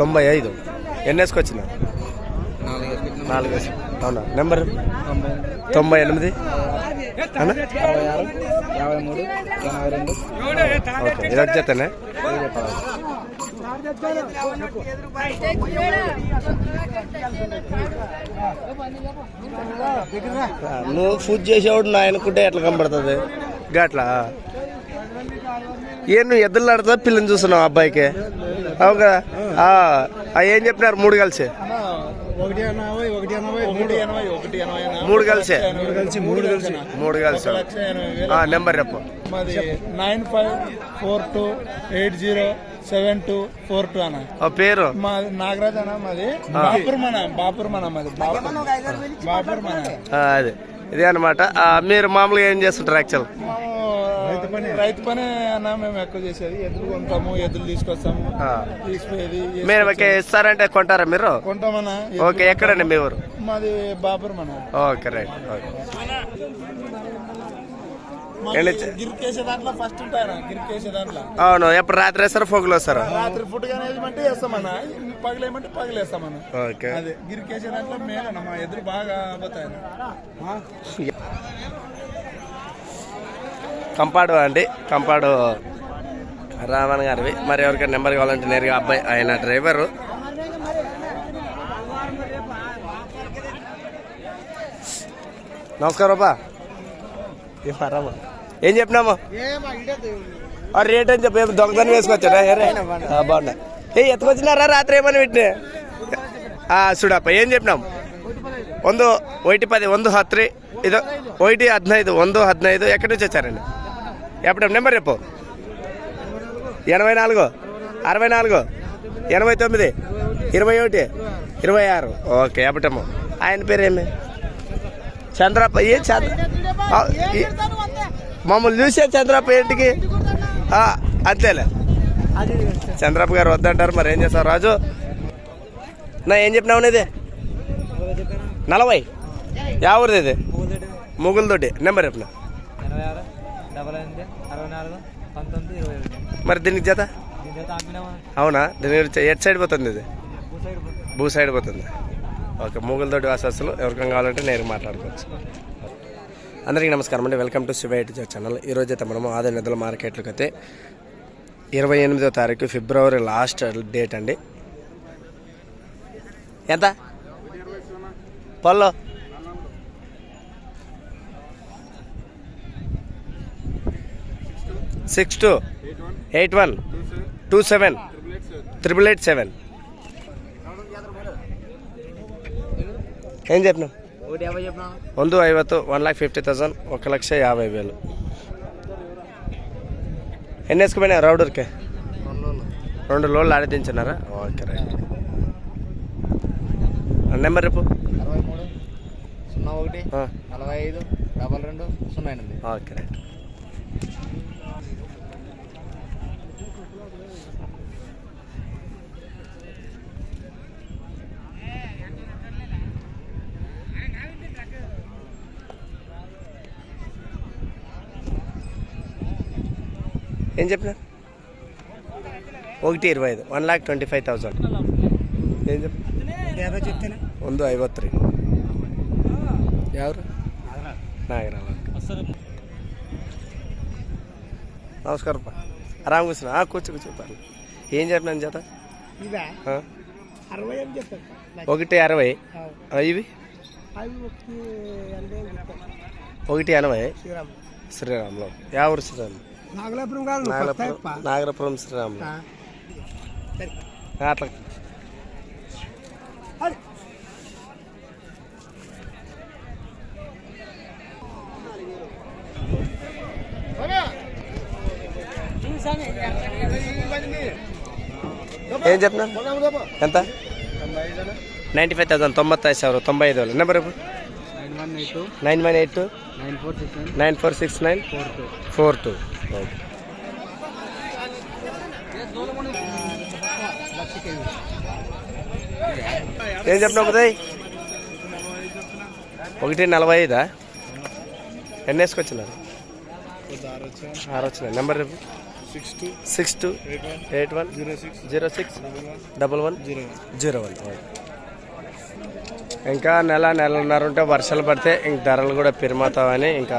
తొంభై ఐదు. ఎన్ని వేసుకొచ్చిన నాలుగు. అవునా? నెంబర్? తొంభై ఎనిమిది. అన్న? అరవై ఆరు యాభై మూడు ఎనభై రెండు ఓకే ఇది ఒక జతనే. నువ్వు పూజ చేసేవాడు నా అనుకుంటే ఎట్లా కనబడుతుంది? గట్లా? ఏ నువ్వు ఎద్దులు ఆడుతా పిల్లని చూస్తున్నావు అబ్బాయికి? అవు కదా? ఆ, ఆ, ఏం చెప్పినారు? మూడు కలిసి. ఒకటి ఎనభై ఒకటి ఎనభై మూడు. ఎనభై ఒకటి ఎనభై మూడు కలిసి. మూడు కలిసి మూడు కలిసి. నెంబర్ చెప్పు. మాది nine five four two eight zero seven two four two అన్న. ఆ పేరు? మా నాగరాజ్ అన్న మాది. బాపూర్ మన బాపూర్ మన మాది. బాపూర్. బాపూర్ మన. ఆ, అదే. ఇదే అనమాట మీరు మామూలుగా ఏం చేస్తుంటారు యాక్చువల్ పని. రైతు పని అన్న మేము ఎక్కువ చేసేది. ఎద్దులు కొంటాము ఎద్దులు తీసుకొస్తాము. తీసుకుపోయేది మీరు ఇస్తారంటే కొంటారా మీరు? కొంటామన్నా. ఓకే ఎక్కడండి మీ ఊరు? మాది బాపూర్ మన ఓకే రైట్ ఓకే. అవును ఎప్పుడు రాత్రి వేస్తారా ఫోగులు వస్తారా? రాత్రి ఫుడ్ అనేది వేస్తామన్నా. పగలేమంటే పగలేస్తామన్నా ఓకే. అదే గిరికేసే దాంట్లో మేలన్న. మా ఎదురు బాగా పోతాయి కంపాడు అండి కంపాడు రామన్ గారివి మరి ఎవరికైనా నెంబర్ కావాలంటే నేరుగా అబ్బాయి ఆయన డ్రైవరు నమస్కారం అబ్బా ఏమారామా ఏం చెప్పినాము ఆ రేట్ అని చెప్పి దొంగతనం వేసుకొచ్చాడా ఏ రే? ఆ, బాగున్నా ఏ ఎత్తుకొచ్చినారా రాత్రి ఏమని పెట్టిన చూడప్ప ఏం చెప్పినాం ಒಂದು ಒಯ್ಟಿ ಪದಿ ಒಂದು ಹತ್ತು ಇದು ಒಯ್ಟಿ ಹದಿನೈದು ಒಂದು ಹದಿನೈದು ఎక్కడి నుంచి వచ్చారండి ఎప్పుడు నెంబర్ చెప్పు? ఎనభై నాలుగు అరవై నాలుగు ఎనభై తొమ్మిది ఇరవై ఒకటి ఇరవై ఆరు. ఓకే ఎప్పటమ్మ ఆయన పేరేమి? చంద్రప్ప ఏ చంద్ర మమ్మల్ని చూసే చంద్రప్ప ఏంటికి? అంతేలే. చంద్రప్ప గారు వద్దంటారు మరి ఏం చేస్తావు రాజు? నా ఏం చెప్పినావు ఇది నలభై. యా ఊరిది ఇది? ముగులతోటి నెంబర్ చెప్పిన? డబల్ ఎనిమిది అరవై నాలుగు పంతొమ్మిది ఇరవై ఒకటి మరి దీనికి జత? దీని అవునా? దీనికి ఎట్ సైడ్ పోతుంది ఇది? భూ సైడ్ పోతుంది. ఓకే మూగులతోటి వాసస్సులు ఎవరికైనా కావాలంటే నేను మాట్లాడుకోవచ్చు. అందరికీ నమస్కారం అండి. Welcome to Shiva eight channel. ఈరోజు అయితే మనము ఆదాయ నిధుల మార్కెట్లకు అయితే ఇరవై ఎనిమిదో తారీఖు ఫిబ్రవరి లాస్ట్ డేట్ అండి. ఎంత? పల్లో six two eight one two seven triple eight seven ఏం చెప్పినావు ఒకటి యాభై చెప్పినా ಒಂದು ಐವತ್ತು ಒನ್ ಲ್ಯಾಕ್ ಫಿಫ್ಟಿ ತೌಸಂಡ್ ఒక లక్ష యాభై వేలు ఎన్ని వేసుకుపోయినా రౌడర్కి రెండు లోన్లు ఆడిదించినారా ఓకే రైట్ నెంబర్ రేపు అరవై మూడు సున్నా ఒకటి ఆ, నలభై ఐదు డబల్ రెండు సున్నా ఎనిమిది ఓకే రైట్ ఏం చెప్పినా ఒకటి ఇరవై ఐదు one lakh twenty five thousand ఏం చెప్ప యాభై చెప్తేనే ಒಂದು ಐವತ್ತು ರೀ ಯಾವ್ರು నాగరాల నమస్కారం ఆరామ్ కూర్చున్నా ఆ, కూర్చో కూర్చో పర్లేదు ఏం చెప్పినాను చేత ఇవా ఆ? అరవై అని చెప్తాను ఒకటి అరవై ఆ, ఇవి అవి ఒకటి అంటే ఒకటి ఎనభై శ్రీరామ్ శ్రీరాములు యావూరు శ్రీరాములు నాగలాపురం కాదు నాగలాపురం అట్లా. ఏం చెప్తున్నారు ఎంత? నైంటీ ఫైవ్ థౌసండ్ తొంభై ఐదు సార్ తొంభై ఐదు వేలు. Number nine one eight nine one eight nine four six nine four six nine. Four two. Four two. ఏం చెప్పినావు ఉదయ్? ఒకటి నలభై ఐదా ఎన్ని వేసుకొచ్చినారు? ఆరు వచ్చినాయి నెంబర్ రేపు six two six two eight one zero six zero six double one zero one ఇంకా నెల నెలన్నర ఉంటే వర్షాలు పడితే ఇంక ధరలు కూడా పెరిమాతావని ఇంకా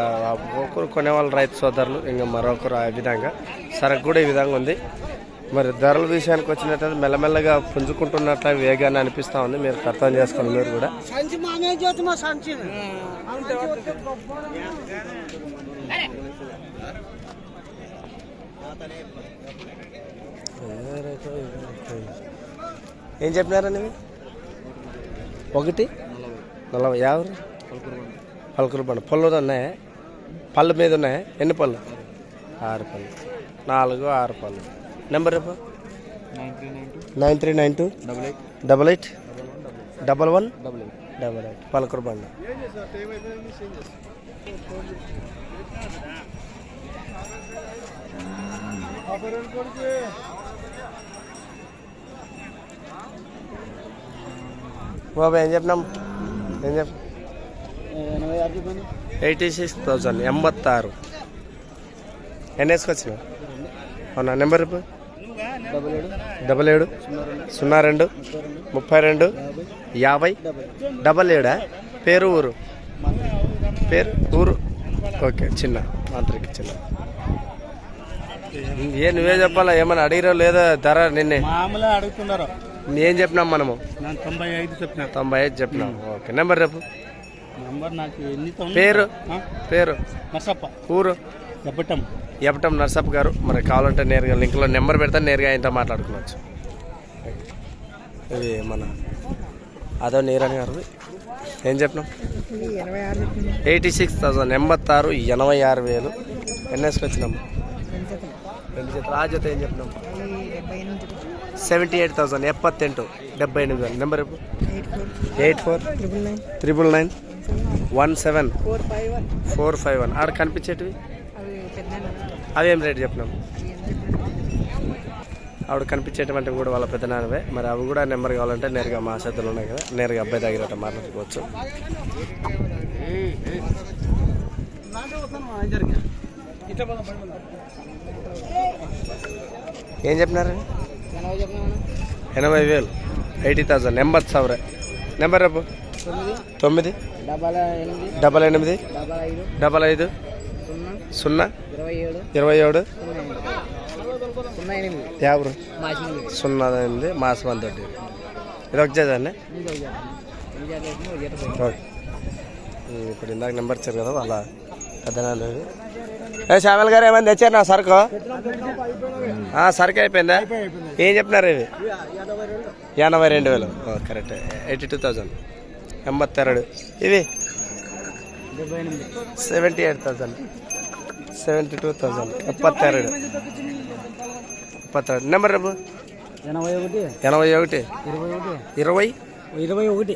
ఒకరు కొనేవాళ్ళు రైతు సోదరులు ఇంకా మరొకరు ఆ విధంగా. సరుకు కూడా ఈ విధంగా ఉంది. మరి ధరల విషయానికి వచ్చినట్లయితే మెల్లమెల్లగా పుంజుకుంటున్నట్ల వేగాన్ని అనిపిస్తూ ఉంది. మీరు అర్థం చేసుకోండి మీరు కూడా. సంచి మామే జ్యోతి మా సంచి. ఏం చెప్పినారండి ఇవి? ఒకటి నలభై యాభై పలుకురు బండ. పళ్ళు ఉన్నాయా? పళ్ళు మీద ఉన్నాయా? ఎన్ని పళ్ళు? ఆరు పళ్ళు. నాలుగు ఆరు పళ్ళు. నెంబర్ రేపు nine three nine two. Double eight. Double eight double one. Double eight double eight. పలుకురు బండ. బాబా ఏం చెప్పినాం? ఏం చెప్ ఎయిటీ సిక్స్ థౌజండ్ ఎంబత్తారు. ఎన్ని వేసుకొచ్చినావు? అవునా నెంబర్ డబల్ ఏడు సున్నా రెండు ముప్పై రెండు యాభై డబల్ ఏడా? పేరు ఊరు? పేరు ఊరు. ఓకే చిన్న మాంత్రిక చిన్న. ఏ నువ్వే చెప్పాలా? ఏమైనా అడిగిరా లేదో ధర నిన్నే. అడుగుతున్నారా అడుగుతున్నారు. ఏం చెప్పినాం మనము. తొంభై ఐదు చెప్పిన. తొంభై ఐదు చెప్పినాం. ఓకే. నెంబర్ రేపు నంబర్ నాకు ఎన్ని పేరు? పేరు? నర్సప్ప. ఊరు? చెప్పటం ఎప్పటం నర్సప్ గారు. మరి కావాలంటే నేరుగా లింక్లో నెంబర్ పెడతా నేరుగా ఆయనతో మాట్లాడుకోవచ్చు. ఇది మన అదో నీరని గారు ఏం చెప్పినాం? Eighty six thousand. ఎంబత్తారు ఎనభై ఆరు వేలు. ఎన్ఎస్కి వచ్చినాం. రెండు జతలు. ఆ జత ఏం చెప్పినాం? సెవెంటీ ఎయిట్ థౌసండ్ ఎప్పత్తెంటు? డెబ్బై ఎనిమిది వేలు. Number eight four eight four. Triple nine triple nine one seven four five one ఆడ కనిపించేటివి? అవి రేట్ చెప్పినాం ఆవిడ కనిపించేటువంటి కూడా వాళ్ళ పెద్ద నాన్నవే. మరి అవి కూడా నెంబర్ కావాలంటే నేరుగా మా చేతులు ఉన్నాయి కదా. నేరుగా అబ్బాయి దగ్గర మాట్లాడుకోవచ్చు. ఏం చెప్పినారు? ఎనభై వేలు. Eighty thousand. ఎంబత్ సవర. నెంబర్ రేపు తొమ్మిది. డబల్ ఎనిమిది. డబల్ ఎనిమిది డబల్ ఐదు. సున్నా. ఇరవై ఏడు. యాభై సున్నా ఎనిమిది. మాసం తోటి ఇది ఒక చేదండి ఓకే. ఇప్పుడు ఇందాక నెంబర్ ఇచ్చారు కదా అలా పెద్దనాన్న శ్యామల్ గారు ఏమైనా తెచ్చారు నా సరుకు? సరుకు అయిపోయిందా? ఏం చెప్పినారు ఇవి? ఎనభై రెండు వేలు. కరెక్ట్. ఎయిటీ టూ థౌజండ్ ఎంబత్తెరడు ఇవి? డెబ్బై ఎనిమిది seventy eight thousand seventy two thousand ఎప్పత్తెరడు ఎప్పత్తెరడు నెంబర్ రేపు? ఎనభై ఒకటి. ఎనభై ఒకటి. ఇరవై ఒకటి. ఇరవై? ఇరవై ఒకటి.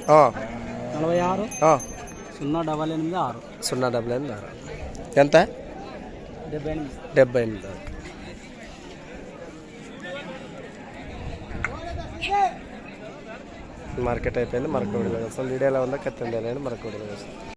నలభై ఆరు. సున్నా డబల్ ఎనిమిది ఆరు. సున్నా డబల్ ఎనిమిది ఆరు. ఎంత? డెబ్బై ఎనిమిది. మార్కెట్ అయిపోయింది మరొక వీడియో వస్తాం వీడియో ఎలా ఉందో కత్తి మరొక వీడియో వస్తాం